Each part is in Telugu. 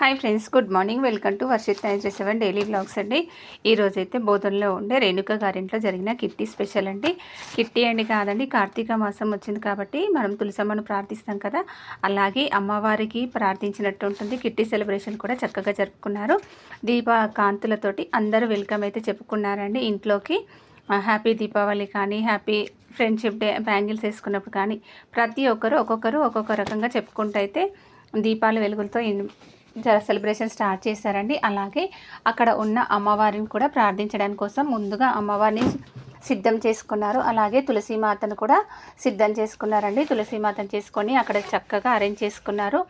Hi friends good morning. Welcome to Varshith nine three seven daily blogs అండి. ఈరోజైతే బోధనలో ఉండే రేణుక గారింట్లో జరిగిన కిట్టి స్పెషల్ అండి. కిట్టి అండి కాదండి కార్తీక మాసం వచ్చింది కాబట్టి మనం తులసమ్మను ప్రార్థిస్తాం కదా. అలాగే అమ్మవారికి ప్రార్థించినట్టు ఉంటుంది. కిట్టి సెలబ్రేషన్ కూడా చక్కగా జరుపుకున్నారు. దీప కాంతులతోటి అందరూ వెల్కమ్ అయితే చెప్పుకున్నారండి ఇంట్లోకి. హ్యాపీ దీపావళి కానీ హ్యాపీ ఫ్రెండ్షిప్ డే బ్యాంగిల్స్ వేసుకున్నప్పుడు కానీ ప్రతి ఒక్కరు ఒక్కొక్కరు ఒక్కొక్క రకంగా చెప్పుకుంటూ అయితే దీపాల వెలుగులతో సెలబ్రేషన్ స్టార్ట్ చేశారండి. అలాగే అక్కడ ఉన్న అమ్మవారిని కూడా ప్రార్థించడానికి కోసం ముందుగా అమ్మవారిని సిద్ధం చేసుకున్నారు. అలాగే తులసీమాతను కూడా సిద్ధం చేసుకున్నారండి. తులసీమాతను చేసుకొని అక్కడ చక్కగా అరేంజ్ చేసుకున్నారు.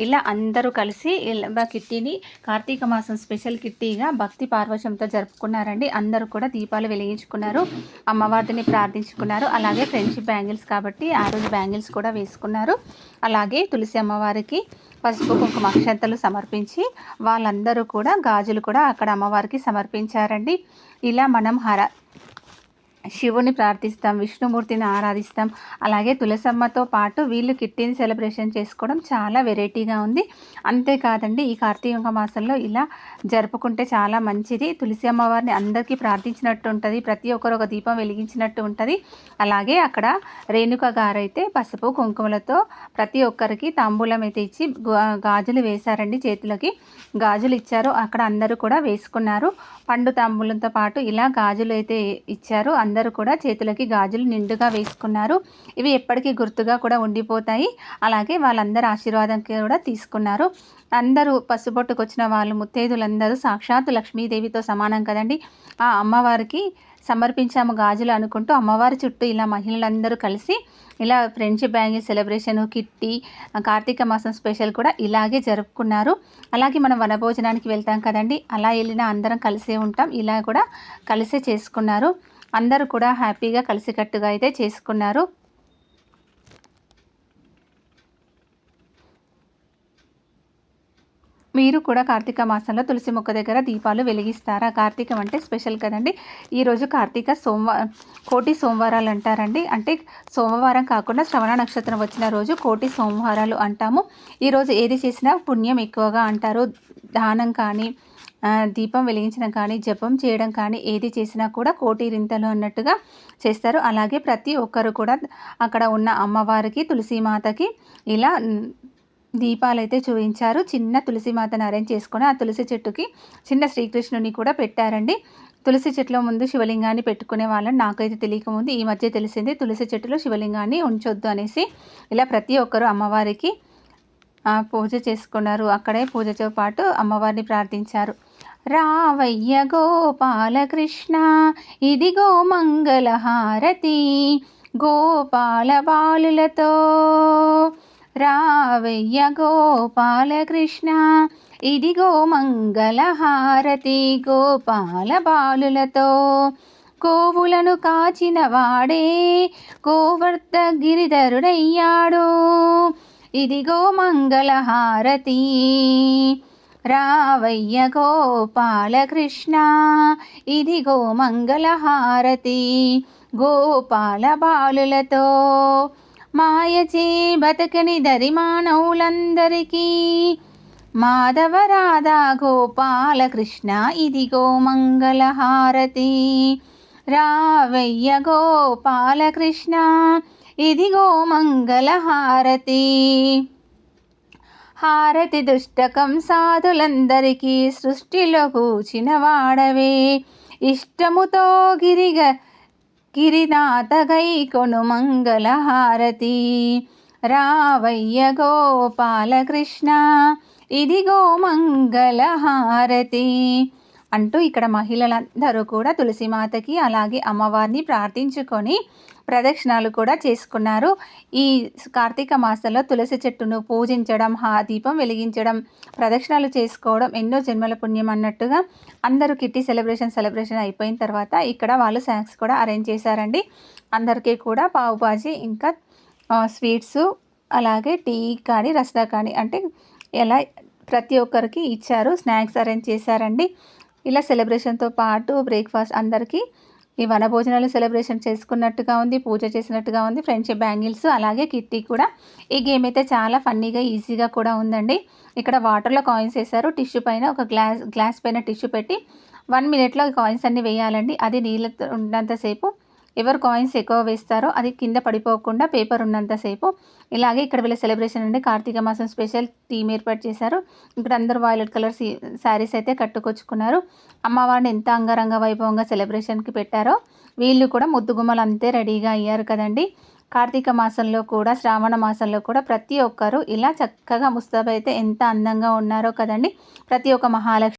ఇలా అందరూ కలిసి కిట్టీని కార్తీక మాసం స్పెషల్ కిట్టీగా భక్తి పార్వశంతో జరుపుకున్నారండి. అందరూ కూడా దీపాలు వెలిగించుకున్నారు. అమ్మవారిని ప్రార్థించుకున్నారు. అలాగే ఫ్రెండ్షిప్ బ్యాంగిల్స్ కాబట్టి ఆ రోజు బ్యాంగిల్స్ కూడా వేసుకున్నారు. అలాగే తులసి అమ్మవారికి పసుపు కుంకుమ అక్షంతలు సమర్పించి వాళ్ళందరూ కూడా గాజులు కూడా అక్కడ అమ్మవారికి సమర్పించారండి. ఇలా మనం హర శివుని ప్రార్థిస్తాం విష్ణుమూర్తిని ఆరాధిస్తాం. అలాగే తులసమ్మతో పాటు వీళ్ళు కిట్టిని సెలబ్రేషన్ చేసుకోవడం చాలా వెరైటీగా ఉంది. అంతేకాదండి ఈ కార్తీక మాసంలో ఇలా జరుపుకుంటే చాలా మంచిది. తులసి అమ్మవారిని అందరికీ ప్రార్థించినట్టు ఉంటుంది ప్రతి ఒక్కరు ఒక దీపం వెలిగించినట్టు ఉంటుంది. అలాగే అక్కడ రేణుక గారైతే పసుపు కుంకుమలతో ప్రతి ఒక్కరికి తాంబూలం అయితే ఇచ్చి గాజులు వేశారండి చేతులకి. గాజులు ఇచ్చారు అక్కడ అందరూ కూడా వేసుకున్నారు. పండు తాంబూలంతో పాటు ఇలా గాజులు అయితే ఇచ్చారు. అందరూ అందరూ కూడా చేతులకి గాజులు నిండుగా వేసుకున్నారు. ఇవి ఎప్పటికీ గుర్తుగా కూడా ఉండిపోతాయి. అలాగే వాళ్ళందరూ ఆశీర్వాదం కూడా తీసుకున్నారు. అందరూ పసుపొట్టుకు వచ్చిన వాళ్ళు ముత్తైదులందరూ సాక్షాత్తు లక్ష్మీదేవితో సమానం కదండి. ఆ అమ్మవారికి సమర్పించాము గాజులు అనుకుంటూ అమ్మవారి చుట్టూ ఇలా మహిళలందరూ కలిసి ఇలా friendship bangle celebration kitty Karthika మాసం స్పెషల్ కూడా ఇలాగే జరుపుకున్నారు. అలాగే మనం వనభోజనానికి వెళ్తాం కదండి. అలా వెళ్ళిన అందరం కలిసే ఉంటాం. ఇలా కూడా కలిసే చేసుకున్నారు. అందరూ కూడా హ్యాపీగా కలిసికట్టుగా అయితే చేసుకున్నారు. మీరు కూడా కార్తీక మాసంలో తులసి మొక్క దగ్గర దీపాలు వెలిగిస్తారా? కార్తీకం అంటే స్పెషల్ కదండి. ఈరోజు కార్తీక సోమవారం కోటి సోమవారాలు అంటారండి. అంటే సోమవారం కాకుండా శ్రవణ నక్షత్రం వచ్చిన రోజు కోటి సోమవారాలు అంటాము. ఈరోజు ఏది చేసినా పుణ్యం ఎక్కువగా అంటారు. దానం కానీ దీపం వెలిగించడం కానీ జపం చేయడం కానీ ఏది చేసినా కూడా కోటి రింతలు అన్నట్టుగా చేస్తారు. అలాగే ప్రతి ఒక్కరు కూడా అక్కడ ఉన్న అమ్మవారికి తులసిమాతకి ఇలా దీపాలు అయితే చూపించారు. చిన్న తులసి మాతను అరేంజ్ చేసుకొని ఆ తులసి చెట్టుకి చిన్న శ్రీకృష్ణుని కూడా పెట్టారండి. తులసి చెట్టులో ముందు శివలింగాన్ని పెట్టుకునే వాళ్ళని నాకైతే తెలియకముందు ఈ మధ్య తెలిసింది. తులసి చెట్టులో శివలింగాన్ని ఉంచొద్దు అనేసి ఇలా ప్రతి ఒక్కరు అమ్మవారికి పూజ చేసుకున్నారు. అక్కడే పూజతో పాటు అమ్మవారిని ప్రార్థించారు. రావయ్య గోపాలకృష్ణ ఇదిగో మంగళహారతి గోపాల బాలులతో. రావయ్య గోపాలకృష్ణ ఇదిగో మంగళహారతి గోపాల బాలులతో. కోవులను కాచిన వాడే గోవర్ధ గిరిధరుడయ్యాడు. ఇదిగో మంగళహారతి. రావయ్య గోపాలకృష్ణ ఇదిగో మంగళహారతి గోపాల బాలులతో. మాయచే బతకని దరిమానవులందరికీ మాధవ రాధా గోపాలకృష్ణ ఇదిగో మంగళహారతి. రావయ్య గోపాలకృష్ణ ఇదిగో మంగళహారతి. హారతి దుష్టకం సాధులందరికీ సృష్టిలో కూచిన వాడవే. ఇష్టముతో గిరిగ గిరినాథగై కొను మంగళహారతి రావయ్య గోపాలకృష్ణ ఇదిగో మంగళహారతి అంటూ ఇక్కడ మహిళలందరూ కూడా తులసిమాతకి అలాగే అమ్మవారిని ప్రార్థించుకొని ప్రదక్షిణాలు కూడా చేసుకున్నారు. ఈ కార్తీక మాసంలో తులసి చెట్టును పూజించడం హా దీపం వెలిగించడం ప్రదక్షిణాలు చేసుకోవడం ఎన్నో జన్మల పుణ్యం అన్నట్టుగా అందరూ కిట్టి సెలబ్రేషన్ సెలబ్రేషన్ అయిపోయిన తర్వాత ఇక్కడ వాళ్ళు స్నాక్స్ కూడా అరేంజ్ చేశారండి. అందరికీ కూడా పావు బాజీ ఇంకా స్వీట్స్ అలాగే టీ కానీ రసదా కానీ అంటే ఎలా ప్రతి ఒక్కరికి ఇచ్చారు స్నాక్స్ అరేంజ్ చేశారండి. ఇలా సెలబ్రేషన్తో పాటు బ్రేక్ఫాస్ట్ అందరికీ ఈ వనభోజనాలు సెలబ్రేషన్ చేసుకున్నట్టుగా ఉంది పూజ చేసినట్టుగా ఉంది. ఫ్రెండ్షిప్ బ్యాంగిల్స్ అలాగే కిట్టి కూడా. ఈ గేమ్ అయితే చాలా ఫన్నీగా ఈజీగా కూడా ఉందండి. ఇక్కడ వాటర్లో కాయిన్స్ వేశారు. టిష్యూ పైన ఒక గ్లాస్ గ్లాస్ పైన టిష్యూ పెట్టి వన్ మినిట్లో కాయిన్స్ అన్నీ వేయాలండి. అది నీళ్ళ ఉన్నంతసేపు ఎవరు కాయిన్స్ ఎక్కువ వేస్తారో అది కింద పడిపోకుండా పేపర్ ఉన్నంతసేపు ఇలాగే ఇక్కడ వీళ్ళ సెలబ్రేషన్ అండి. కార్తీక మాసం స్పెషల్ టీమ్ ఏర్పాటు చేశారు. ఇక్కడ అందరూ వైలెట్ కలర్ శారీస్ అయితే కట్టుకొచ్చుకున్నారు. అమ్మవారిని ఎంత అంగరంగ వైభవంగా సెలబ్రేషన్కి పెట్టారో వీళ్ళు కూడా ముద్దుగుమ్మలు అంతే రెడీగా అయ్యారు కదండి. కార్తీక మాసంలో కూడా శ్రావణ మాసంలో కూడా ప్రతి ఒక్కరు ఇలా చక్కగా ముస్తాబైతే అయితే ఎంత అందంగా ఉన్నారో కదండి. ప్రతి ఒక్క మహాలక్ష్మి